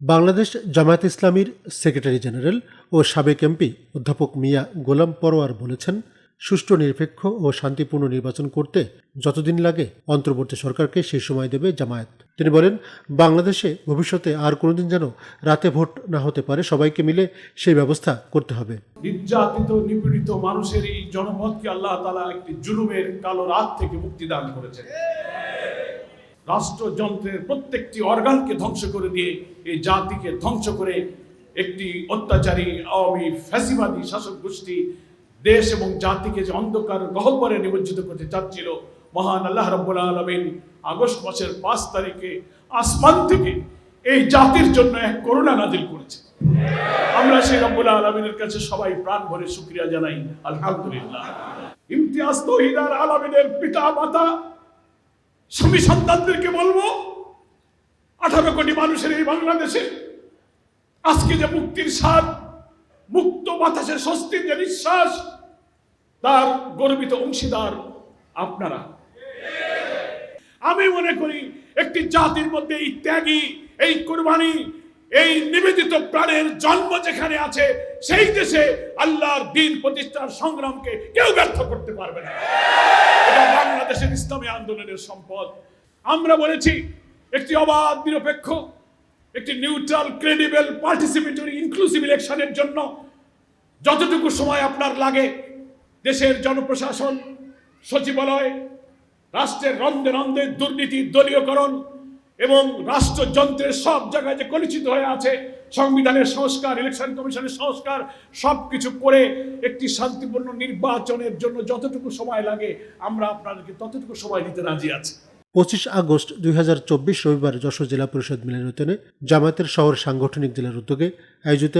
বাংলাদেশ জামায়াত ইসলামীর secretary general ও সাবেক MP অধ্যাপক মিয়া গোলাম পরোয়ার বলেছেন, সুষ্ঠু, নিরপেক্ষ ও শান্তিপূর্ণ নির্বাচন করতে যতদিন লাগে অন্তর্বর্তী সরকারকে সেই সময় দেবে জামায়াত। তিনি বলেন, বাংলাদেশে ভবিষ্যতে আর কোনোদিন যেন রাতে ভোট না হতে পারে, সবাইকে মিলে সেই ব্যবস্থা করতে হবে। নির্যাতিত, নিপীড়িত মানুষের এই জনপদকে আল্লাহ তালা একটি জুলুমের কালো রাত থেকে মুক্তি দান করেছেন। রাষ্ট্রযন্ত্রের প্রত্যেকটি অর্গানকে ধ্বংস করে দিয়ে এই জাতিকে ধ্বংস করে একটি অত্যাচারী আওয়ামী ফ্যাসিবাদী শাসক গোষ্ঠী দেশ এবং জাতিকে যে অন্ধকার গহ্বরে নিমজ্জিত করতে চাচ্ছিল, মহান আল্লাহ রব্বুল আলমিন আগস্ট মাসের পাঁচ তারিখে আসমান থেকে এই জাতির জন্য এক করুণা নাজিল করেছে। আমরা সেই রব্বুল আলমিনের কাছে সবাই প্রাণ ভরে শুক্রিয়া জানাই, আলহামদুলিল্লাহ। ইমতিয়াজ তহিদার আলমিনের পিতা মাতা স্বামী সন্তানদেরকে বলব, আঠারো কোটি মানুষের এই বাংলাদেশে আজকে যে মুক্তির স্বাদ, মুক্ত বাতাসের স্বস্তির যে নিঃশ্বাস, তার গর্বিত অংশীদার আপনারা। আমি মনে করি একটি জাতির মধ্যে এই ত্যাগী, এই কোরবানি, এই নিবেদিত প্রাণের জন্ম যেখানে আছে, সেই দেশে আল্লাহর দিন প্রতিষ্ঠার সংগ্রামকে কেউ ব্যর্থ করতে পারবে না। বাংলাদেশের ইসলামী আন্দোলনের সম্পদ। আমরা বলেছি, একটি অবাধ, নিরপেক্ষ, একটি নিউট্রাল, ক্রেডিবল, পার্টিসিপেটরি ইনক্লুসিভ ইলেকশনের জন্য যতটুকু সময় আপনার লাগে, দেশের জনপ্রশাসন, সচিবালয়, রাষ্ট্রের রন্ধে রন্ধে দুর্নীতি দলীয়করণ এবং রাষ্ট্রযন্ত্রের সব জায়গায় যে কলুষিত হয়ে আছে, সংবিধানের সংস্কার ইলেকশন কমিশনের সংস্কার সব কিছু করে একটি শান্তিপূর্ণ নির্বাচনের জন্য যতটুকু সময় লাগে, আমরা আপনাদেরকে ততটুকু সময় দিতে রাজি আছি। পঁচিশ আগস্ট দুই রবিবার যশোর জেলা পরিষদ মিলনায়তনে জামায়াতের শহর সাংগঠনিক জেলার উদ্যোগে আয়োজিত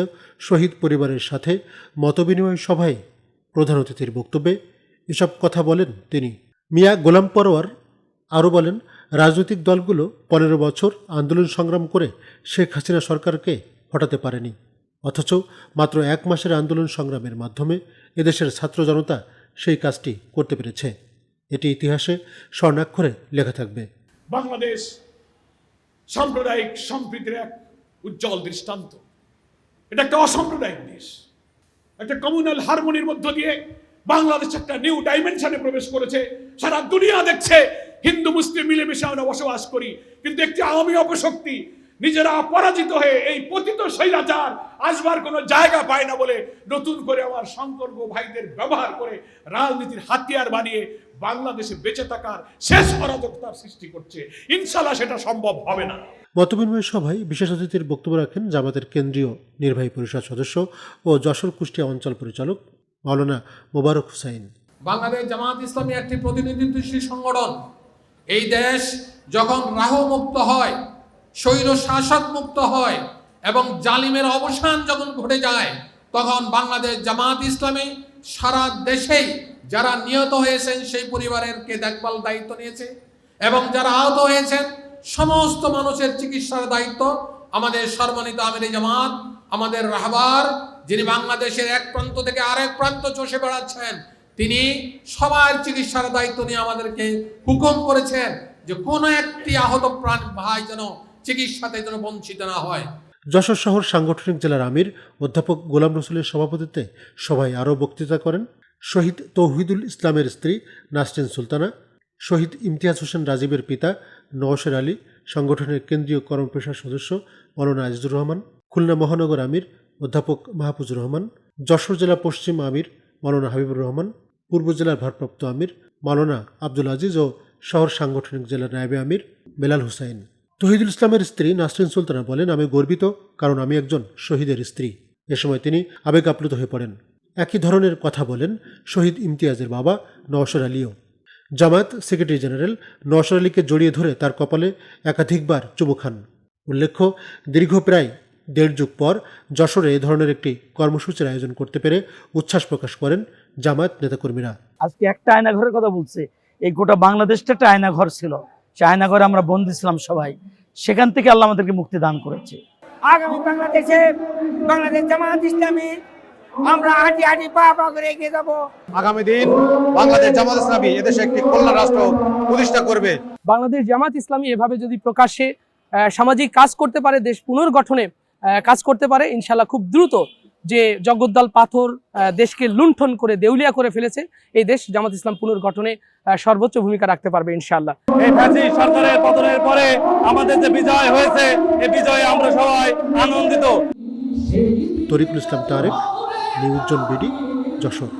শহীদ পরিবারের সাথে মতবিনিময় সভায় প্রধান অতিথির বক্তব্যে এসব কথা বলেন তিনি। মিয়া গোলাম পরোয়ার আরও বলেন রাজনৈতিক দলগুলো পনেরো বছর আন্দোলন সংগ্রাম করে শেখ হাসিনা সরকারকে হটাতে পারেনি। অথচ মাত্র এক মাসের আন্দোলন সংগ্রামের মাধ্যমে এদেশের ছাত্র জনতা সেই কাজটি করতে পেরেছে। এটি ইতিহাসে স্বর্ণাক্ষরে লেখা থাকবে। বাংলাদেশ সাম্প্রদায়িক সম্প্রীতির এক উজ্জ্বল দৃষ্টান্ত। এটা একটা অসাম্প্রদায়িক দেশ। একটা কমিউনাল হারমোনির মধ্য দিয়ে বাংলাদেশ একটা নিউ ডাইমেনশনে প্রবেশ করেছে। সারা দুনিয়া দেখছে হিন্দু মুসলিম মিলেমিশে আমরা বসবাস করি। কিন্তু একটি আওয়ামী অপশক্তি নিজেরা পরাজিত হয়ে এই পতিত শৈলাচার আসবার কোনো জায়গা পায় না বলে নতুন করে আমার সংকল্প ভাইদের ব্যবহার করে রাজনীতির হাতিয়ার বানিয়ে বাংলাদেশে বেঁচে থাকার শেষ অরাজকতার সৃষ্টি করছে। ইনশাল্লাহ সেটা সম্ভব হবে না। মতবিনিময় সভায় বিশেষ অতিথির বক্তব্য রাখেন জামাতের কেন্দ্রীয় নির্বাহী পরিষদ সদস্য ও যশোর কুষ্টিয়া অঞ্চল পরিচালক মাওলানা মোবারক হুসাইন। বাংলাদেশ জামাত ইসলামী একটি প্রতিনিধিত্বশীল সংগঠন। এই দেশ যখন রাহ মুক্ত হয় স্বৈর শাসক মুক্ত হয় এবং জালিমের অবসান যখন ঘটে যায়, তখন বাংলাদেশ জামাত ইসলামী সারা দেশেই যারা নিহত হয়েছেন সেই পরিবারের কে দেখভাল দায়িত্ব নিয়েছে এবং যারা আহত হয়েছেন সমস্ত মানুষের চিকিৎসার দায়িত্ব আমাদের সর্বনীত আমির জামাত, আমাদের রাহবার যিনি বাংলাদেশের এক প্রান্ত থেকে আরেক প্রান্ত চষে বেড়াচ্ছেন তিনি সবার চিকিৎসার দায়িত্ব নিয়ে আমাদেরকে হুকুম করেছেন যে কোনো একটি আহত প্রাণ ভাই যেন চিকিৎসাতে যেন বঞ্চিত না হয়। যশোর শহর সাংগঠনিক জেলার আমির, অধ্যাপক গোলাম রসুলের সভাপতিত্বে সভায় আরও বক্তৃতা করেন শহীদ তৌহিদুল ইসলামের স্ত্রী নাসরিন সুলতানা, শহীদ ইমতিয়াজ হোসেন রাজীবের পিতা নওশের আলী, সংগঠনের কেন্দ্রীয় কর্মপেশার সদস্য মৌলানা আজিজুর রহমান, খুলনা মহানগর আমির অধ্যাপক মাহফুজুর রহমান, যশোর জেলা পশ্চিম আমির মৌলানা হাবিবুর রহমান পূর্ব জেলার ভারপ্রাপ্ত আমির, মাওলানা আব্দুল আজিজ ও শহর সাংগঠনিক জেলার নায়েবে আমির বেলাল হুসাইন। তহিদুল ইসলামের স্ত্রী নাসরিন সুলতানা বলেন, আমি গর্বিত কারণ আমি একজন শহীদের স্ত্রী। এ সময় তিনি আবেগ আপ্লুত হয়ে পড়েন। একই ধরনের কথা বলেন শহীদ ইমতিয়াজের বাবা নওশর আলীও। জামায়াত সেক্রেটারি জেনারেল নওশর আলীকে জড়িয়ে ধরে তার কপালে একাধিকবার চুমু খান। উল্লেখ্য, দীর্ঘ প্রায় দেড় যুগ পর যশোরে এ ধরনের একটি কর্মসূচির আয়োজন করতে পেরে উচ্ছ্বাস প্রকাশ করেন জামায়াত নেতাকর্মীরা। আজকে একটা আয়না ঘরের কথা বলছে এই গোটা বাংলাদেশটা একটা আয়না ঘর ছিল। সে আয়না ঘরে আমরা বন্দী ছিলাম সবাই। সেখান থেকে আল্লাহ আমাদেরকে মুক্তি দান করেছে। আগামী বাংলাদেশে বাংলাদেশ জামায়াত ইসলামী আমরা হাঁটি হাঁটি পা পা করে এগিয়ে যাব। আগামী দিন বাংলাদেশ জামাত ইসলামী এদেশে একটি কল্যাণ রাষ্ট্র প্রতিষ্ঠা করবে। বাংলাদেশ জামাত ইসলামী এভাবে যদি প্রকাশ্যে আহ, সামাজিক কাজ করতে পারে দেশ পুনর্গঠনে আহ, কাজ করতে পারে ইনশাল্লাহ খুব দ্রুত যে জগদ্দল পাথর আহ, দেশকে লুণ্ঠন করে দেউলিয়া করে ফেলেছে এই দেশ জামাত ইসলাম পুনর্গঠনে আহ, সর্বোচ্চ ভূমিকা রাখতে পারবে ইনশাল্লাহ এই ফ্যাসিস্ট সরকারের পতনের পরে আমাদের যে বিজয় হয়েছে এই বিজয়ে আমরা সবাই আনন্দিত। তরিকুল ইসলাম তারেক নিউজন বিডি যশোর।